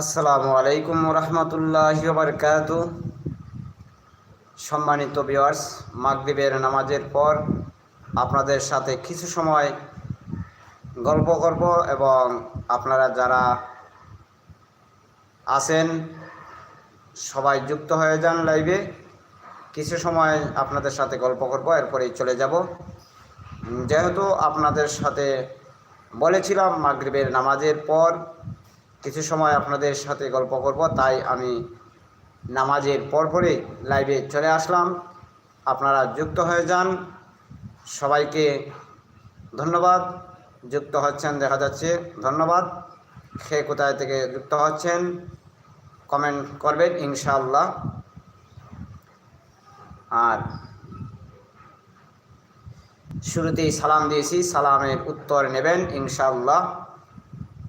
আসসালামু আলাইকুম রহমতুল্লাহ বারকাত সম্মানিত বিয়ার্স মাগরিবের নামাজের পর আপনাদের সাথে কিছু সময় গল্প করব এবং আপনারা যারা আছেন, সবাই যুক্ত হয়ে যান লাইভে কিছু সময় আপনাদের সাথে গল্প করব, এরপরেই চলে যাব। যেহেতু আপনাদের সাথে বলেছিলাম মাগরিবের নামাজের পর কিছু সময় আপনাদের সাথে গল্প করব, তাই আমি নামাজের পরপরই লাইভে চলে আসলাম। আপনারা যুক্ত হয়ে যান। সবাইকে ধন্যবাদ। যুক্ত হচ্ছেন, দেখা যাচ্ছে। ধন্যবাদ। সে কোথায় থেকে যুক্ত হচ্ছেন কমেন্ট করবেন ইনশাআল্লাহ। আর শুরুতেই সালাম দিয়েছি, সালামের উত্তর নেবেন ইনশাআল্লাহ।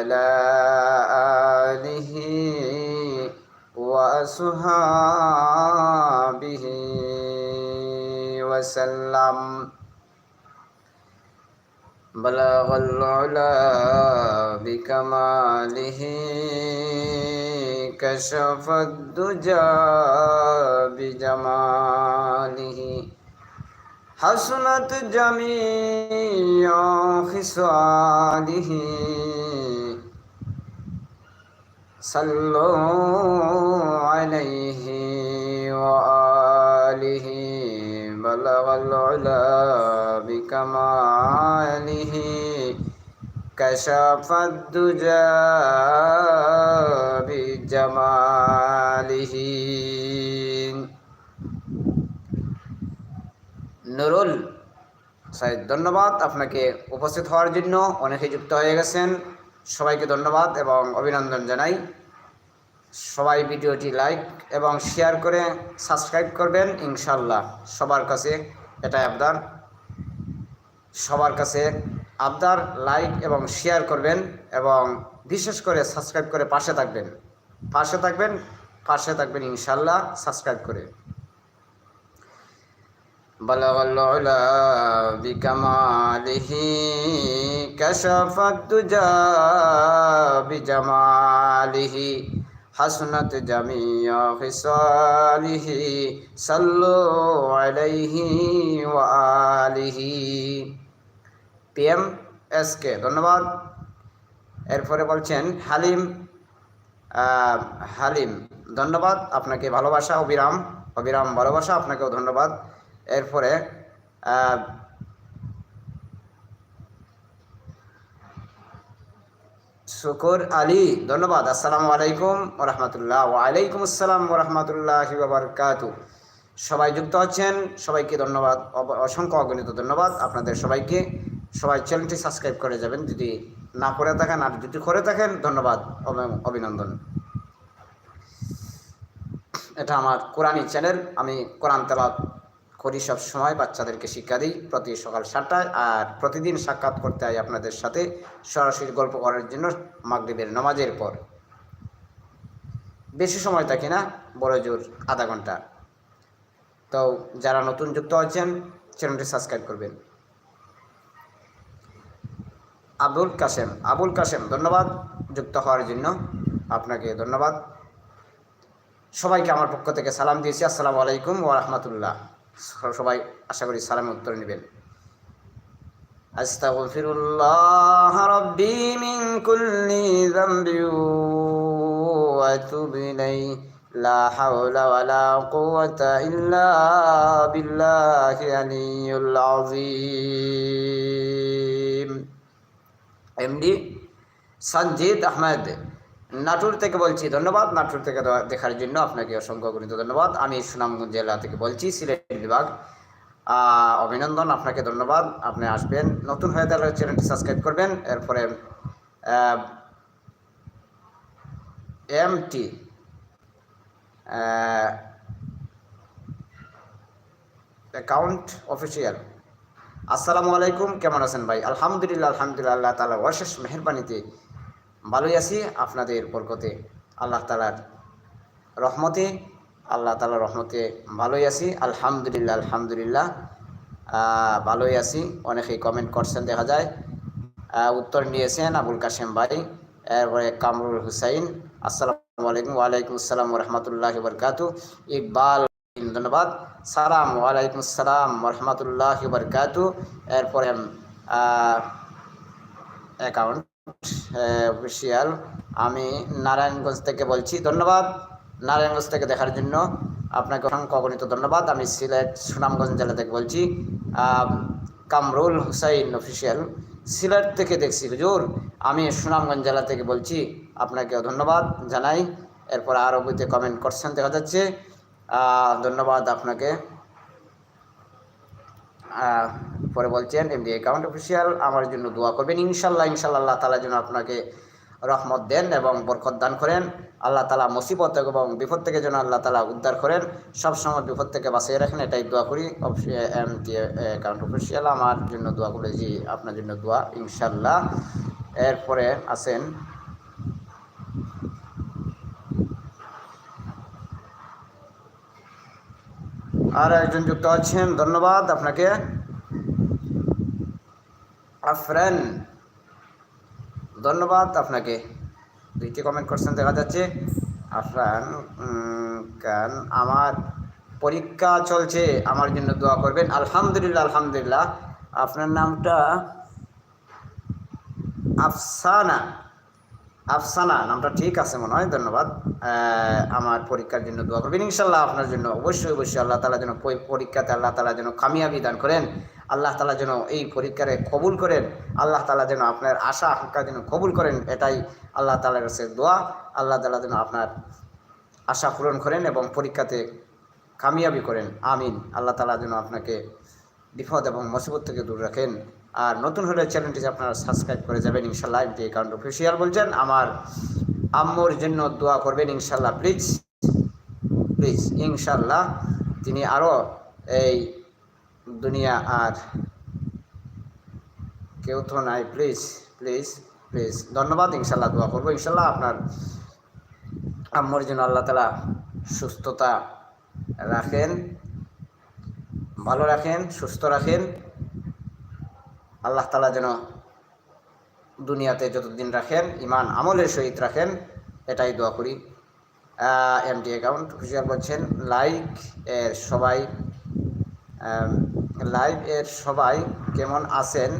وعلى آله وأصحابه وسلم. بلغ العلا بكماله كشف الدجى بجماله. حسنت جميع خصاله. صلوا عليه وآله بلغ العلا بكماله كشف الدجى بجماله নুরুল সাহেব ধন্যবাদ আপনাকে উপস্থিত হওয়ার জন্য অনেকে যুক্ত হয়ে গেছেন সবাইকে ধন্যবাদ এবং অভিনন্দন জানাই। সবাই ভিডিওটি লাইক এবং শেয়ার করে সাবস্ক্রাইব করবেন ইনশাল্লাহ সবার কাছে এটাই আবদার। সবার কাছে আবদার, লাইক এবং শেয়ার করবেন এবং বিশেষ করে সাবস্ক্রাইব করে পাশে থাকবেন। পাশে থাকবেন পাশে থাকবেন ইনশাল্লাহ সাবস্ক্রাইব করে। بلغ العلا بكماله كشف الدجى بجماله حسنت جميع خصاله صلوا عليه وآله পিএম এস কে ধন্যবাদ এরপরে বলছেন হালিম আহ, হালিম ধন্যবাদ আপনাকে ভালোবাসা অবিরাম অবিরাম ভালোবাসা আপনাকেও ধন্যবাদ এরপরে শুকুর আলী, ধন্যবাদ, আসসালামু আলাইকুম ওরহমতুল্লাহ ওয়ালাইকুম আসসালাম ওরহমতুল্লাহ বারকাতু। সবাই যুক্ত হচ্ছেন সবাইকে ধন্যবাদ অসংখ্য অগণিত ধন্যবাদ, আপনাদের সবাইকে। সবাই চ্যানেলটি সাবস্ক্রাইব করে যাবেন, যদি না করে থাকেন, আর যদি করে থাকেন, ধন্যবাদ অভিনন্দন। এটা আমার কোরআনী চ্যানেল, আমি কোরআন তেলাওয়াত করি সব সময়, বাচ্চাদেরকে শিক্ষা দিই। প্রতি সকাল সাতটায় আর প্রতিদিন সাক্ষাৎ করতে হয় আপনাদের সাথে। সরাসরি গল্প করার জন্য মাগরিবের নামাজের পর। বেশি সময় থাকে না, বড় জোর আধা ঘণ্টা। তো যারা নতুন যুক্ত আছেন, চ্যানেলটি সাবস্ক্রাইব করবেন। আবুল কাসেম আবুল কাসেম ধন্যবাদ যুক্ত হওয়ার জন্য আপনাকে ধন্যবাদ। সবাইকে আমার পক্ষ থেকে সালাম দিয়েছি। আসসালামু আলাইকুম ওয়া রাহমাতুল্লাহ। সবাই আশা করি সালামের উত্তর নেবেন। আস্তাগফিরুল্লাহ রাব্বি মিন কুল্লি যামবি ওয়া আতুবু ইলাইহি। লা হাওলা ওয়ালা কুওয়াতা ইল্লা বিল্লাহি আলিয়্যুল আযীম। এমডি সঞ্জিত আহমেদ নাটুর থেকে বলছি, ধন্যবাদ। নাটুর থেকে দেখার জন্য আপনাকে অসংখ্য গণিত ধন্যবাদ। আমি সুনামগঞ্জ জেলা থেকে বলছি, সিলেট বিভাগ। অভিনন্দন, আপনাকে ধন্যবাদ। আপনি আসবেন। নতুন হয়ে থাকলে চ্যানেলটি সাবস্ক্রাইব করবেন। এরপরে এম টি অ্যাকাউন্ট অফিসিয়াল আসসালামু আলাইকুম। কেমন আছেন ভাই? আলহামদুলিল্লাহ আলহামদুলিল্লাহ তালা অশেষ মেহরবানিতে ভালোই আছি আপনাদের বরকতে। আল্লাহ তালার রহমতে, আল্লাহ তালার রহমতে ভালোই আছি, আলহামদুলিল্লাহ আলহামদুলিল্লাহ। ভালোই আছি, অনেকেই কমেন্ট করছেন দেখা যায়। উত্তর নিয়েছেন আবুল কাশেম ভাই, এরপরে কামরুল হুসাইন, আসসালামু আলাইকুম ওয়ালাইকুম আসসালাম রহমতুল্লাহ বরকাতু ইকবাল, ধন্যবাদ। সালাম ওয়ালাইকুম আসসালাম রহমতুল্লাহ বরকাতু এরপরে অ্যাকাউন্ট অফিসিয়াল আমি নারায়ণগঞ্জ থেকে বলছি, ধন্যবাদ। নারায়ণগঞ্জ থেকে দেখার জন্য আপনাকে অসংখ্য অগণিত ধন্যবাদ। আমি সিলেট সুনামগঞ্জ জেলা থেকে বলছি কামরুল হুসাইন অফিসিয়াল সিলেট থেকে দেখছি, হুজুর। আমি সুনামগঞ্জ জেলা থেকে বলছি আপনাকে ধন্যবাদ জানাই। এরপর আরও আরবিতে কমেন্ট করছেন দেখা যাচ্ছে। ধন্যবাদ আপনাকে। পরে বলছেন এমডি অ্যাকাউন্ট অফিসিয়াল আমার জন্য দোয়া করবেন। ইনশাল্লাহ ইনশাল্লাহ আল্লাহ তালা যেন আপনাকে রহমত দেন এবং বরকত দান করেন। আল্লাহ তালা মুসিবত এবং বিপদ থেকে যেন আল্লাহ তালা উদ্ধার করেন। সবসময় বিপদ থেকে বাঁচিয়ে রাখেন, এটাই দোয়া করি। অ্যাকাউন্ট অফিসিয়াল আমার জন্য দোয়া করে জি আপনার জন্য দোয়া ইনশাল্লাহ এরপরে আছেন আর একজন যুক্ত আছেন, ধন্যবাদ আপনাকে। আফরান, ধন্যবাদ আপনাকে। দুইটি কমেন্ট করছেন দেখা যাচ্ছে। আফরান কান, আমার পরীক্ষা চলছে, আমার জন্য দোয়া করবেন। আলহামদুলিল্লাহ আলহামদুলিল্লাহ। আপনার নামটা আফসানা আফসানা, নামটা ঠিক আছে মনে হয়, ধন্যবাদ। আমার পরীক্ষার জন্য দোয়া করবেন। ইনশাল্লাহ আপনার জন্য অবশ্যই অবশ্যই আল্লাহ তালা যেন পরীক্ষাতে আল্লাহ তালা যেন কামিয়াবি দান করেন। আল্লাহ তালা যেন এই পরীক্ষারে কবুল করেন, আল্লাহ তালা যেন আপনার আশা আকাঙ্ক্ষা যেন কবুল করেন, এটাই আল্লাহ তালার কাছে দোয়া। আল্লাহ তালা যেন আপনার আশা পূরণ করেন এবং পরীক্ষাতে কামিয়াবি করেন। আমিন। আল্লাহ তালা যেন আপনাকে বিপদ এবং মুসিবত থেকে দূর রাখেন। আর নতুন হলে চ্যানেলটি আপনারা সাবস্ক্রাইব করে যাবেন ইনশাল্লাহ এমটি অ্যাকাউন্ট অফিসিয়াল বলছেন। আমার আম্মুর জন্য দোয়া করবেন ইনশাল্লাহ প্লিজ প্লিজ ইনশাল্লাহ তিনি আরও এই দুনিয়া আর কেউ তো নাই। প্লিজ প্লিজ প্লিজ ধন্যবাদ ইনশাল্লাহ দোয়া করব। ইনশাল্লাহ আপনার আম্মুর জন্য আল্লাহ তালা সুস্থতা রাখেন, ভালো রাখেন, সুস্থ রাখেন। আল্লাহ তালা যেন দুনিয়াতে যতদিন রাখেন ইমান আমলের সহিত রাখেন, এটাই দোয়া করি। এমটি অ্যাকাউন্ট অফিসিয়াল বলছেন লাইক সবাই লাইভ এর সবাই কেমন আছেন?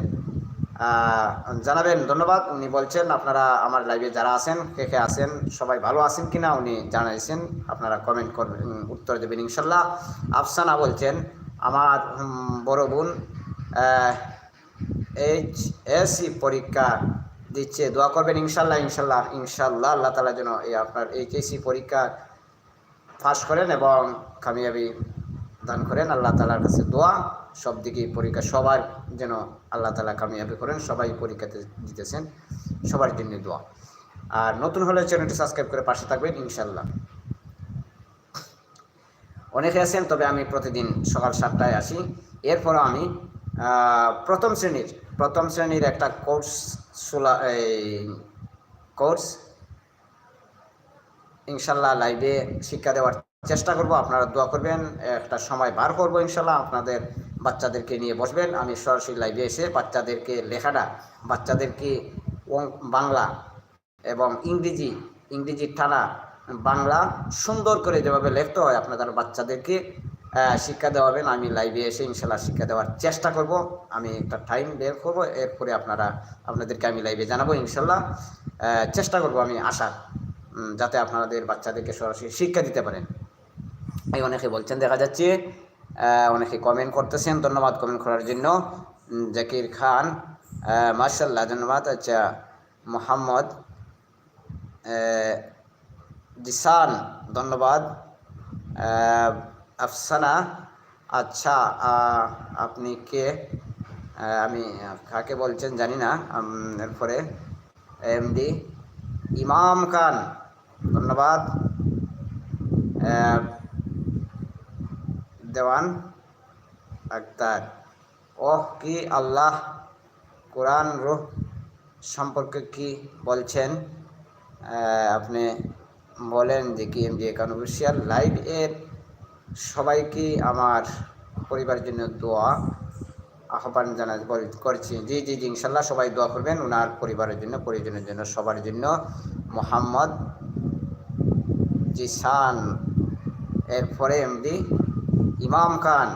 জানাবেন, ধন্যবাদ। উনি বলছেন, আপনারা আমার লাইভে যারা আছেন, কে কে আছেন, সবাই ভালো আছেন কিনা উনি জানাইছেন। আপনারা কমেন্ট করবেন উত্তর দেবেন ইনশাল্লাহ। আফসানা বলছেন, আমার বড় বোন এইচ এসি পরীক্ষা দিচ্ছে, দোয়া করবেন ইনশাল্লাহ ইনশাল্লাহ ইনশাল্লাহ। আল্লাহ তালা যেন এই আপনার এইচএসি পরীক্ষা পাস করেন এবং কামিয়াবি দান করেন। আল্লাহ তালার কাছে দোয়া। সব দিকেই পরীক্ষা, সবার যেন আল্লাহ তালা কামিয়াবি করেন, সবাই পরীক্ষাতে দিতেছেন, সবার জন্য দোয়া। আর নতুন হলে চ্যানেলটি সাবস্ক্রাইব করে পাশে থাকবেন ইনশাল্লাহ অনেকে আছেন, তবে আমি প্রতিদিন সকাল সাতটায় আসি। এরপর আমি প্রথম শ্রেণির প্রথম শ্রেণির একটা কোর্স সোলা এই কোর্স ইনশাল্লাহ লাইভে শিক্ষা দেওয়ার চেষ্টা করব। আপনারা দোয়া করবেন, একটা সময় বার করব ইনশাল্লাহ আপনাদের বাচ্চাদেরকে নিয়ে বসবেন। আমি সরাসরি লাইভে এসে বাচ্চাদেরকে লেখাটা, বাচ্চাদেরকে বাংলা এবং ইংরেজি ইংরেজি টানা বাংলা সুন্দর করে যেভাবে লিখতে হয় আপনাদের বাচ্চাদেরকে শিক্ষা দেওয়াবেন আমি লাইভে এসে ইনশাল্লাহ শিক্ষা দেওয়ার চেষ্টা করব। আমি একটা টাইম বের করব, এরপরে আপনারা, আপনাদেরকে আমি লাইভে জানাব ইনশাল্লাহ চেষ্টা করব আমি আসার যাতে আপনাদের বাচ্চাদেরকে সরাসরি শিক্ষা দিতে পারেন। এই অনেকে বলছেন, দেখা যাচ্ছে অনেকে কমেন্ট করতেছেন, ধন্যবাদ কমেন্ট করার জন্য। জাকির খান মার্শাল্লাহ ধন্যবাদ। আচ্ছা মোহাম্মদ জিসান, ধন্যবাদ। আফসানা আচ্ছা আপনি কে? আমি কাকে বলছেন জানি না এরপরে এমডি ইমাম খান, ধন্যবাদ। দেওয়ান আক্তার ওহ, কি আল্লাহ কোরআন রুহ সম্পর্কে কি বলছেন? আপনি বলেন যে কি এম ডি কনভার্সিয়াল লাইভ এর সবাইকে আমার পরিবারের জন্য দোয়া, আহ্বান জানা করছি। জি জি জি, ইনশাল্লাহ সবাই দোয়া করবেন ওনার পরিবারের জন্য, পরিজনের জন্য, সবার জন্য। মোহাম্মদ জিসান, এরপরে এমডি ইমাম খান।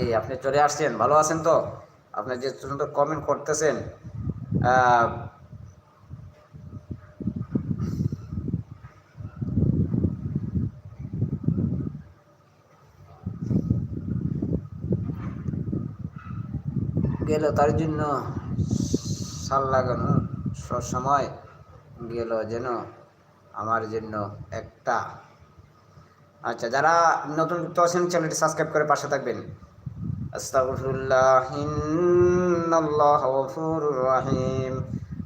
এই আপনি চলে আসছেন, ভালো আছেন তো? আপনি যে সুন্দর কমেন্ট করতেছেন গেল তার জন্য সাল লাগানো সবসময় গেল যেন আমার জন্য একটা আচ্ছা যারা নতুন যুক্ত আছেন, চ্যানেলটি সাবস্ক্রাইব করে পাশে থাকবেন। আস্তাগফিরুল্লাহ, ইন্নাল্লাহ গফুরুর রহিম।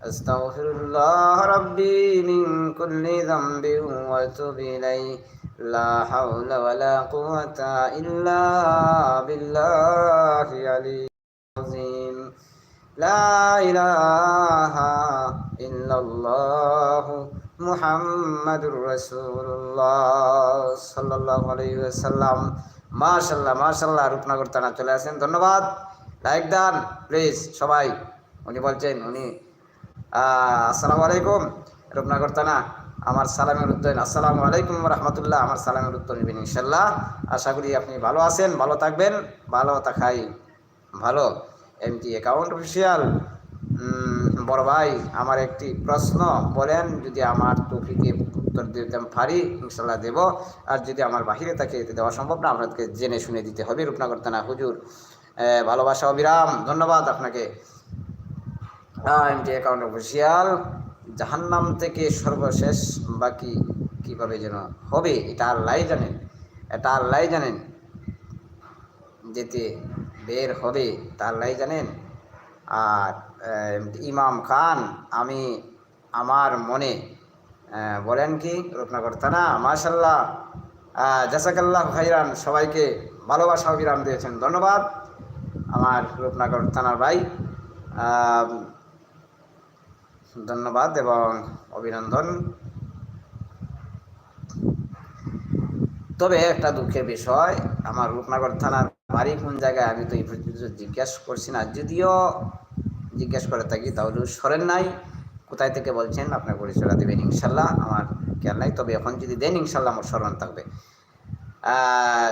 আস্তাগফিরুল্লাহ রাব্বি মিন কুল্লি যামবিন ওয়া আতুবু ইলাইহি। লা হাওলা ওয়ালা ইল্লা বিল্লাহি আলিয়্যিল আযীম। লা মুহাম্মাদুর রসুল্লাহ সাল্লাহ আলহিসাল্লাম মাশাল্লাহ রূপনগর থানা চলে আসেন। ধন্যবাদ। লাইক দান, প্লিজ, সবাই। উনি বলছেন, উনি আসসালামু আলাইকুম, রূপনগর থানা। আমার সালামের উদ্দয়ন আসসালামু আলাইকুম রহমতুল্লাহ, আমার সালামের উত্তর নেবেন ইনশাল্লাহ আশা করি আপনি ভালো আছেন, ভালো থাকবেন, ভালো থাকাই ভালো। এমটি অ্যাকাউন্ট অফিসিয়াল বড় ভাই, আমার একটি প্রশ্ন। বলেন, যদি আমার টপিকে উত্তর দিতে পারি ইনশাল্লাহ দেব। আর যদি আমার বাহিরে তাকে এতে দেওয়া সম্ভব না আপনাদেরকে জেনে শুনে দিতে হবে রূপনগর থানা হুজুর ভালোবাসা অবিরাম, ধন্যবাদ আপনাকে। এমটি অ্যাকাউন্ট অফিসিয়াল জাহান্নাম থেকে সর্বশেষ বাকি কীভাবে যেন হবে, এটা আল্লাহ জানেন, এটা আল্লাহ জানেন। যেতে বের হবে তা আল্লাহ জানেন। আর ইমাম খান, আমি আমার মনে বলেন কি, রূপনগর থানা মাশাল্লাহ জাসাকাল্লাহ ভাইরান সবাইকে ভালোবাসা অবিরাম দিয়েছেন। ধন্যবাদ আমার রূপনগর থানার ভাই। ধন্যবাদ এবং অভিনন্দন। তবে একটা দুঃখের বিষয়, আমার রূপনগর থানার বাড়ি কোন জায়গায় আমি তো এই জিজ্ঞেস করছি না, যদিও জিজ্ঞেস করে থাকি তাহলে সরেন নাই? কোথায় থেকে বলছেন? আপনার পরিচয়টা দেবেন ইনশাল্লাহ, আমার খেয়াল নাই। তবে এখন যদি দেন, ইনশাল্লাহ আমার স্মরণ থাকবে।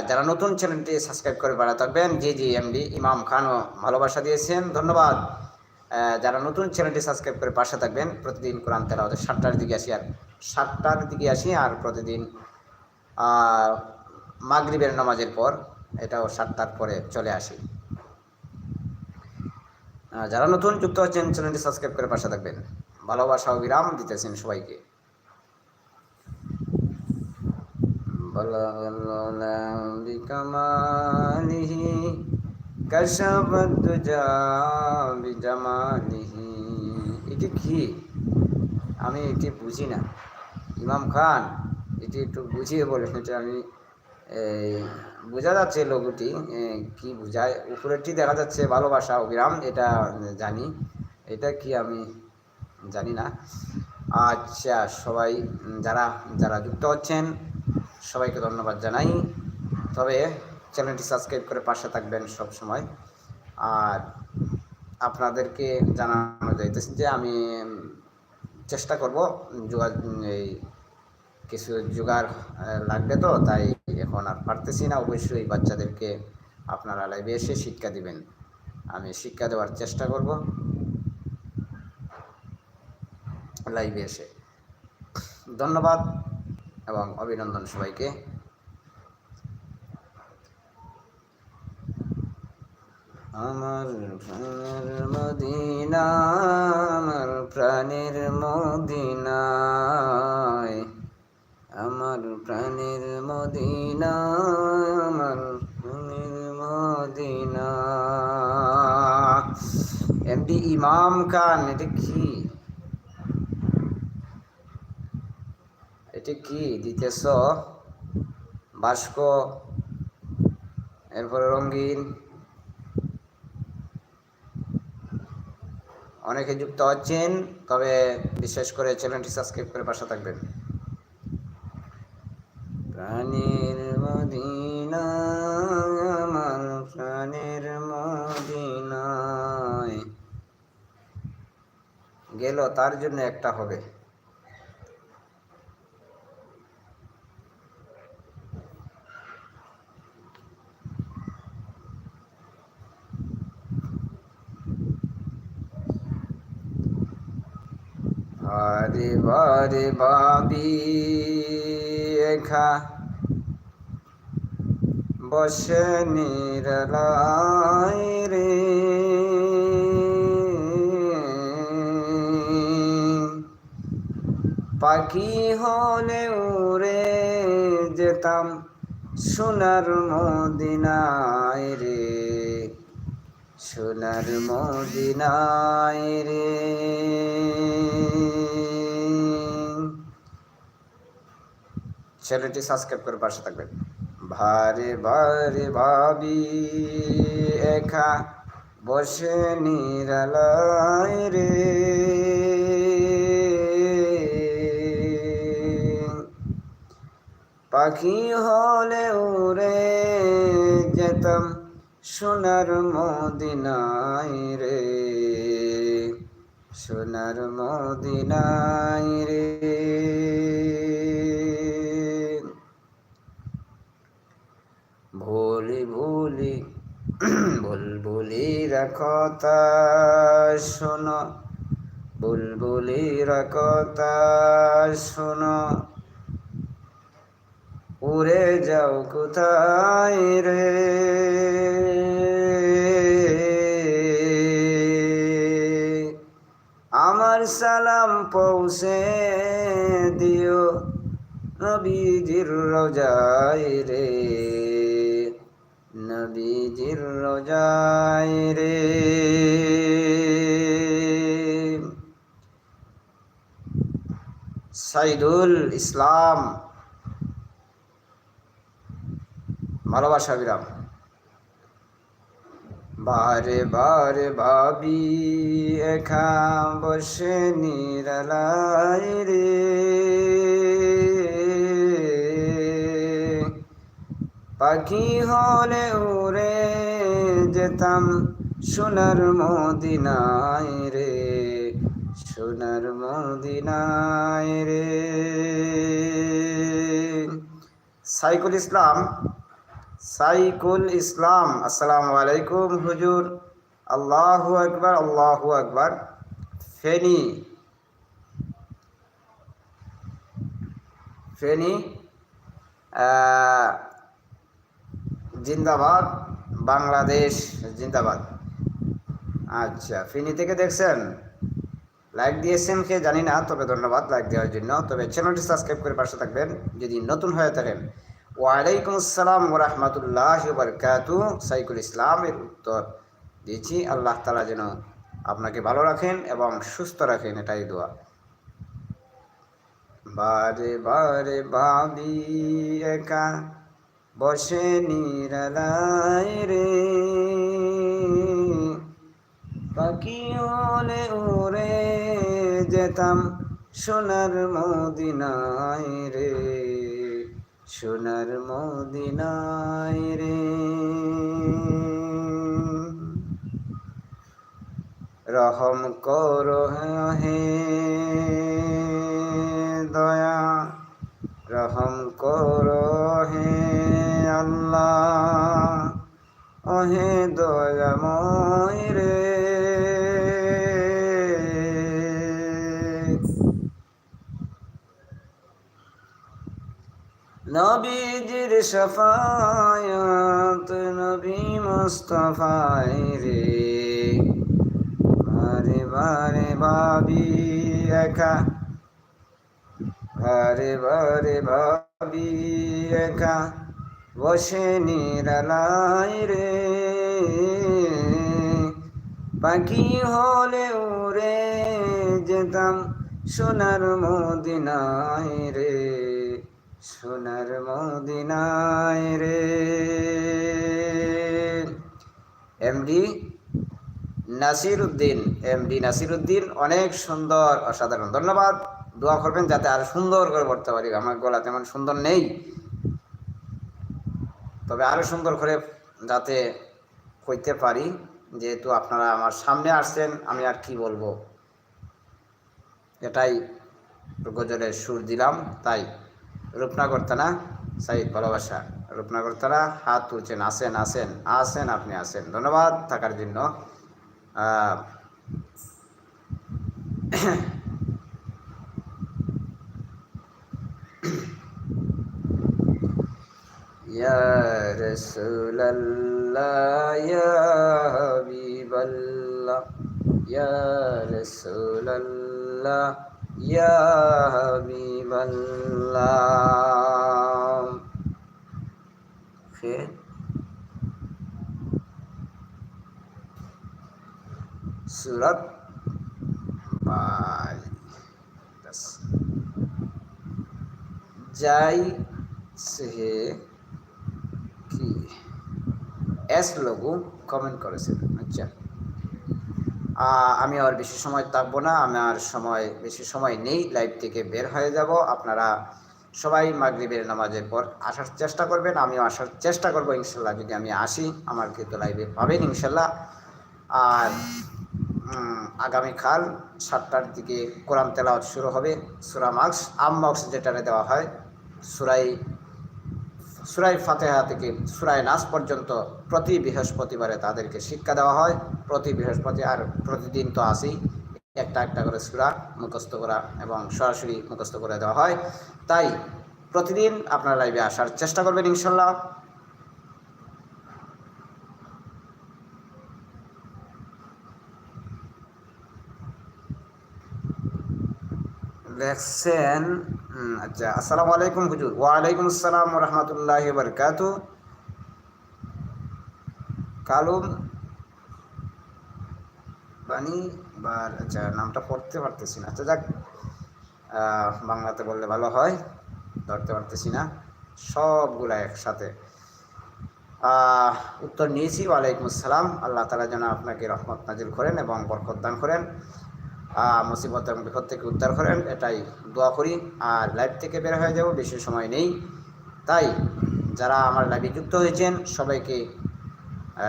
যারা নতুন চ্যানেলটি সাবস্ক্রাইব করে বেড়া থাকবেন, জি জি এমডি ইমাম খানও ভালোবাসা দিয়েছেন, ধন্যবাদ। যারা নতুন চ্যানেলটি সাবস্ক্রাইব করে পাশে থাকবেন, প্রতিদিন কোরআন তেলাওয়াত সাতটার দিকে আসি আর, সাতটার দিকে আসি আর প্রতিদিন মাগরিবের নামাজের পর, এটাও সাতটার পরে চলে আসি। যারা নতুন যুক্ত হচ্ছেন চ্যানেলটি সাবস্ক্রাইব করে পাশে থাকবেন ভালোবাসা ও বিরাম দিতেছেন সবাইকে بلغ العلا بكماله كشف الدجى بجماله এটি কি আমি এটি বুঝি না ইমাম খান এটি একটু বুঝিয়ে বলেন এটা আমি এই, বোঝা যাচ্ছে লোগোটি কি বোঝায়, উপরেরটি দেখা যাচ্ছে ভালোবাসা, অবিরাম, এটা জানি, এটা কি আমি জানি না। আচ্ছা সবাই, যারা যারা যুক্ত হচ্ছেন, সবাইকে ধন্যবাদ জানাই। তবে চ্যানেলটি সাবস্ক্রাইব করে পাশে থাকবেন সব সময় আর আপনাদেরকে জানানো যাইতেছে যে আমি চেষ্টা করব যোগা এই কিছু জোগাড় লাগবে তো, তাই এখন আর পারতেছি না। অবশ্যই বাচ্চাদেরকে আপনারা লাইভে এসে শিক্ষা দিবেন। আমি শিক্ষা দেওয়ার চেষ্টা করব। লাইভে এসে। ধন্যবাদ এবং অভিনন্দন সবাইকে। আমার প্রাণের মদিনা, আমার প্রাণের মদিনায় আমার প্রাণের মদিনা, আমার প্রাণের মদিনা। এমডি ইমাম খান, এটা কি? এটা কি? দিতেছ বাস্ক এরপরে রঙিন। অনেকে যুক্ত হচ্ছেন তবে বিশেষ করে চ্যানেলটি সাবস্ক্রাইব করে পাশে থাকবেন। প্রাণীর মদিনা আমার প্রাণের মদিনায়। গেল তার জন্য একটা হবে। বারে বারে বাবি এখা বসে নিরলাই রে। পাখি হলে উড়ে যেতাম সোনার মদিনায় রে, সোনার মদিনায় রে। চ্যানেলটি সাবস্ক্রাইব করে পাশে থাকবেন। ভারে ভারে ভাবি, একা বসে নিরালায় রে। পাখি হলে উড়ে যেতাম সোনার মদিনায় রে, সোনার মদিনায় রে। ভুলি বুলবুলির কথা শোনো বুলবুলির কথা শোনো। উড়ে যাও কোথায় রে? আমার সালাম পৌঁছে দিও নবীজির রোজায় রে। নবীজির রোজায় রে। সাইদুল ইসলাম ভালোবাসা বিরাম। বারে বারে ভাবি একা বসে নিরালাই রে। পাখি হলে উড়ে যেতাম সোনার মদিনায় রে, সোনার মদিনায় রে। সাইকুল ইসলাম সাইকুল ইসলাম, আসসালামু আলাইকুম হুজুর। আল্লাহু আকবার আল্লাহু আকবার। ফেনি ফেনি জিন্দাবাদ, বাংলাদেশ জিন্দাবাদ। আচ্ছা ফিনি থেকে দেখছেন? লাইক দিয়েছেন কে? জানি না, তবে ধন্যবাদ লাইক দেওয়ার জন্য। তবে চ্যানেলটি সাবস্ক্রাইব করে পাশে থাকবেন। যদি নতুন হয়ে থাকেন, ওয়ালাইকুম আসসালাম রহমতুল্লাহ বরকাতু সাইকুল ইসলামের উত্তর দিয়েছি আল্লাহ তালা যেন আপনাকে ভালো রাখেন এবং সুস্থ রাখেন, এটাই দোয়া। বারে বারে ভাবি একা বসে নিরালায় রে। পাখি হলে উড়ে যেতাম সোনার মদিনায় রে, সোনার মদিনায় রে। রহম করো হে শফায়াত নবী মুস্তফায় রে বারে বারে ভাবি একা বারে বারে ভাবি একা বসে নিরালাই রে পাখি হলে উড়ে যেতাম সোনার মদিনায় রে সোনার মদিনায় রে। এমডি নাসির উদ্দিন এমডি নাসির উদ্দিন অনেক সুন্দর, অসাধারণ। ধন্যবাদ। দোয়া করবেন যাতে আরও সুন্দর করে পড়তে পারি। আমার গলা তেমন সুন্দর নেই। তবে আরও সুন্দর করে যাতে কইতে পারি। যেহেতু আপনারা আমার সামনে আসছেন, আমি আর কি বলব? এটাই গজলের সুর দিলাম, তাই। রূপনাগর থানা সাইদ ভালোবাসা রূপনাগর থানা হাত তুলছেন আসেন আসেন আসেন আপনি আসেন ধন্যবাদ থাকার জন্য আহ, يا رسول الله يا حبيب الله يا رسول الله या हबीब अल्लाह फिर सूरत दस जाई से कि ऐसे लोगों कमेंट करो सिर्फ़ अच्छा আমি আর বেশি সময় থাকব না আমার সময়, বেশি সময় নেই লাইভ থেকে বের হয়ে যাব। আপনারা সবাই মাগরিবের নামাজের পর আসার চেষ্টা করবেন, আমিও আসার চেষ্টা করব ইনশাল্লাহ, যদি আমি আসি, আমার কিন্তু লাইভে পাবেন ইনশাল্লাহ। আর আগামীকাল সাতটার দিকে কোরআন তেলাওয়াত শুরু হবে, সুরা মার্কস আম বক্স যেটারে দেওয়া হয়, সুরাই সুরাই ফাতেহা থেকে সুরাই নাস পর্যন্ত প্রতি বৃহস্পতিবারে তাদেরকে শিক্ষা দেওয়া হয়। প্রতি বৃহস্পতি আর প্রতিদিন তো আসেই। একটা একটা করে সুরা মুখস্থ করা এবং সরাসরি মুখস্থ করে দেওয়া হয়। তাই প্রতিদিন আপনার লাইভে আসার চেষ্টা করবেন ইনশাল্লাহ। দেখছেন? আচ্ছা আসসালামু আলাইকুম হুজুর। ওয়ালাইকুম আসসালাম রহমতুল্লাহ বরকাত কালুম বাণী বার আচ্ছা নামটা পড়তে পারতেছি না। আচ্ছা যাক বাংলাতে বললে ভালো হয়, ধরতে পারতেছি না। সবগুলা একসাথে। উত্তর নিয়েছি। ওয়ালাইকুম আসসালাম। আল্লাহ তালা যেন আপনাকে রহমত নাজিল করেন এবং বরকত দান করেন। মুসিবত এবং বিপদ থেকে উদ্ধার করেন, এটাই দোয়া করি। আর লাইভ থেকে বের হয়ে যাব, বেশি সময় নেই। তাই যারা আমার লাইভে যুক্ত হয়েছেন, সবাইকে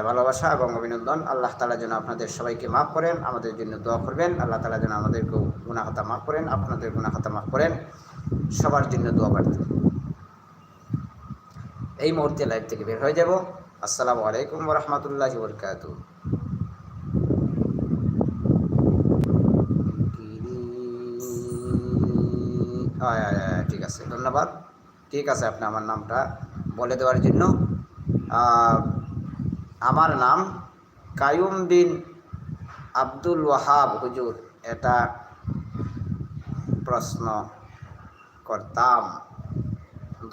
ভালোবাসা এবং অভিনন্দন। আল্লাহ তালা যেন আপনাদের সবাইকে মাফ করেন, আমাদের জন্য দোয়া করবেন। আল্লাহ তালা যেন আমাদেরকেও গুণাখাতা মাফ করেন, আপনাদের গুণাখাতা মাফ করেন। সবার জন্য দোয়া প্রার্থী এই মুহূর্তে লাইভ থেকে বের হয়ে যাব। আসসালামু আলাইকুম রহমতুল্লাহ বরকাত ঠিক আছে, ধন্যবাদ। ঠিক আছে আপনি আমার নামটা বলে দেওয়ার জন্য। আমার নাম কায়ুম বিন আব্দুল ওয়াহাব, হুজুর। এটা প্রশ্ন করতাম।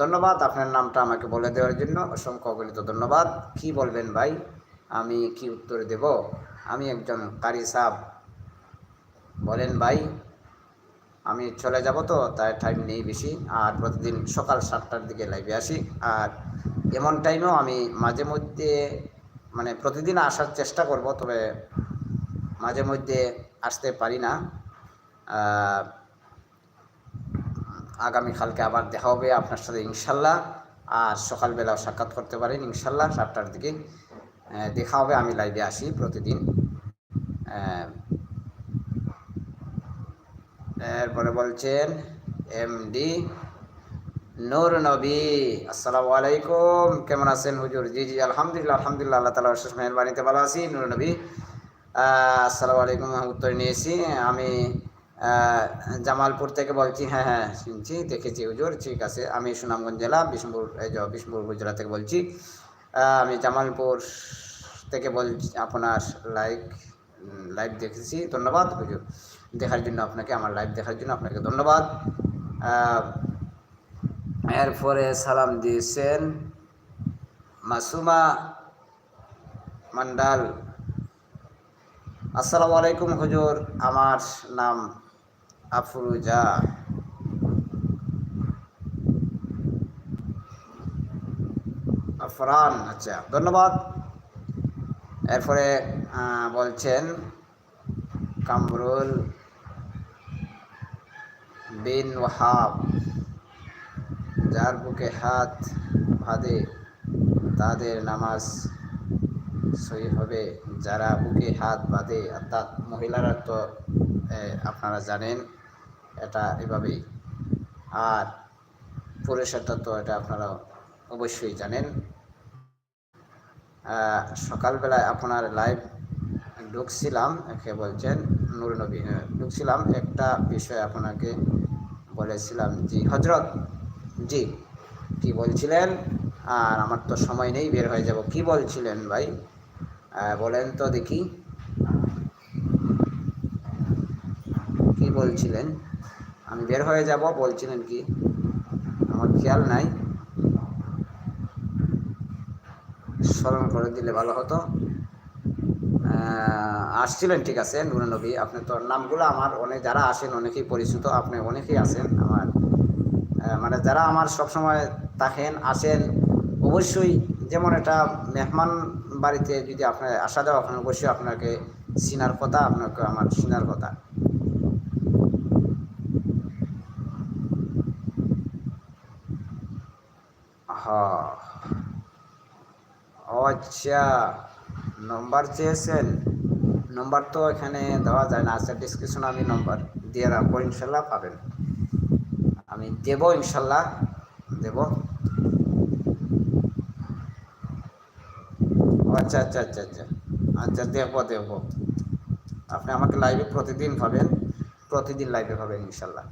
ধন্যবাদ আপনার নামটা আমাকে বলে দেওয়ার জন্য। অসংখ্য অগণিত ধন্যবাদ। কি বলবেন ভাই? আমি কি উত্তর দেব? আমি একজন কারি সাহ বলেন ভাই। আমি চলে যাব তো, তাই টাইম নেই বেশি। আর প্রতিদিন সকাল সাতটার দিকে লাইভে আসি। আর এমন টাইমেও আমি মাঝে মধ্যে মানে প্রতিদিন আসার চেষ্টা করব, তবে মাঝে মধ্যে আসতে পারি না। আগামীকালকে আবার দেখা হবে আপনার সাথে ইনশাল্লাহ। আর সকালবেলাও সাক্ষাৎ করতে পারেন ইনশাল্লাহ সাতটার দিকে। দেখা হবে, আমি লাইভে আসি প্রতিদিন। এরপরে বলছেন এমডি নূর নবী, আসসালামু আলাইকুম, কেমন আছেন হুজুর? জি জি, আলহামদুলিল্লাহ আলহামদুলিল্লাহ, আল্লাহ তালা শেষ মেহরবানিতে ভালো আছি, নূর নবী। আসসালামু আলাইকুম উত্তর নিয়েছি, আমি জামালপুর থেকে বলছি হ্যাঁ হ্যাঁ শুনছি, দেখেছি হুজুর, ঠিক আছে, আমি সুনামগঞ্জ জেলা, বিষ্ণুপুর, এই বিষ্ণুপুর জেলা থেকে বলছি। আমি জামালপুর থেকে বলছি, আপনার লাইক লাইভ দেখেছি, ধন্যবাদ হুজুর। দেখার জন্য আপনাকে, আমার লাইভ দেখার জন্য আপনাকে ধন্যবাদ। এরপরে সালাম দিয়েছেন মাসুমা মান্ডাল। আসসালামু আলাইকুম হুজুর, আমার নাম আফরুজা। আফরান আচ্ছা ধন্যবাদ। এরপরে বলছেন কামরুল বিন ওয়াহাব যার বুকে হাত বাঁধে তাদের নামাজ সহি হবে। যারা বুকে হাত বাঁধে অর্থাৎ মহিলারা তো আপনারা জানেন এটা এভাবেই। আর পুরুষেরটা তো এটা আপনারা অবশ্যই জানেন। সকালবেলায় আপনার লাইভ ঢুকছিলাম একে বলছেন নূর নবী। হ্যাঁ, ঢুকছিলাম একটা বিষয় আপনাকে বলেছিলাম জি হজরত জি, কি বলছিলেন? আর আমার তো সময় নেই, বের হয়ে যাব। কি বলছিলেন ভাই? বলেন তো দেখি। কি বলছিলেন? আমি বের হয়ে যাব, বলছিলেন কি? আমার খেয়াল নাই। স্মরণ করে দিলে ভালো হতো। আসছিলেন, ঠিক আছে নুরা নবী। আপনি তো নামগুলো আমার অনেক, যারা আসেন অনেকেই পরিচিত, আপনি অনেকেই আছেন আমার। মানে যারা আমার সবসময় থাকেন, আসেন, অবশ্যই যেমন এটা মেহমান বাড়িতে যদি আপনার আসা যাওয়া আপনার অবশ্যই আপনাকে চিনার কথা, আপনাকে আমার চিনার কথা। আচ্ছা। নম্বর চেয়েছেন? নম্বর তো এখানে দেওয়া যায় না আচ্ছা ডিসক্রিপশন আমি নম্বর দিয়ে রাখব, ইনশাল্লাহ পাবেন। আমি দেব, ইনশাল্লাহ দেব। আচ্ছা আচ্ছা আচ্ছা আচ্ছা। আচ্ছা দেখব দেখব আপনি আমাকে লাইভে প্রতিদিন পাবেন, প্রতিদিন লাইভে পাবেন, ইনশাল্লাহ।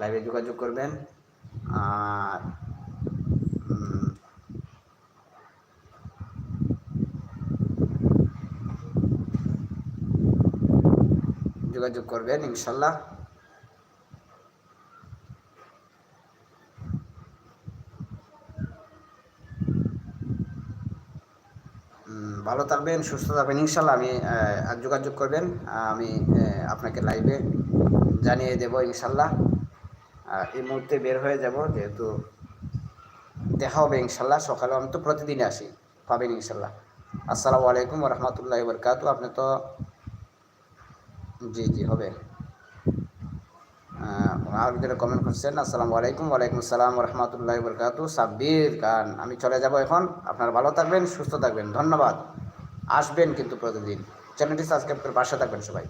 লাইভে যোগাযোগ করবেন, আর যোগাযোগ করবেন, ইনশাল্লাহ। ভালো থাকবেন, সুস্থ থাকবেন, ইনশাল্লাহ আমি যোগাযোগ করবেন, আমি আপনাকে লাইভে জানিয়ে দেব, ইনশাল্লাহ। এই মুহূর্তে বের হয়ে যাব, যেহেতু দেখা হবে, ইনশাল্লাহ, সকালে। আমি তো প্রতিদিনই আসি, পাবেন, ইনশাল্লাহ। আসসালামু আলাইকুম রহমতুল্লাহ বরকাত আপনি তো জি জি, হবে। আর ভিতরে কমেন্ট করছেন, আসসালামু আলাইকুম, ওয়ালাইকুম আসসালাম রহমতুল্লাহ বরকাতু সাব্বির খান। আমি চলে যাব এখন। আপনার ভালো থাকবেন, সুস্থ থাকবেন। ধন্যবাদ। আসবেন কিন্তু প্রতিদিন। চ্যানেলটি সাবস্ক্রাইব করে পাশে থাকবেন সবাই।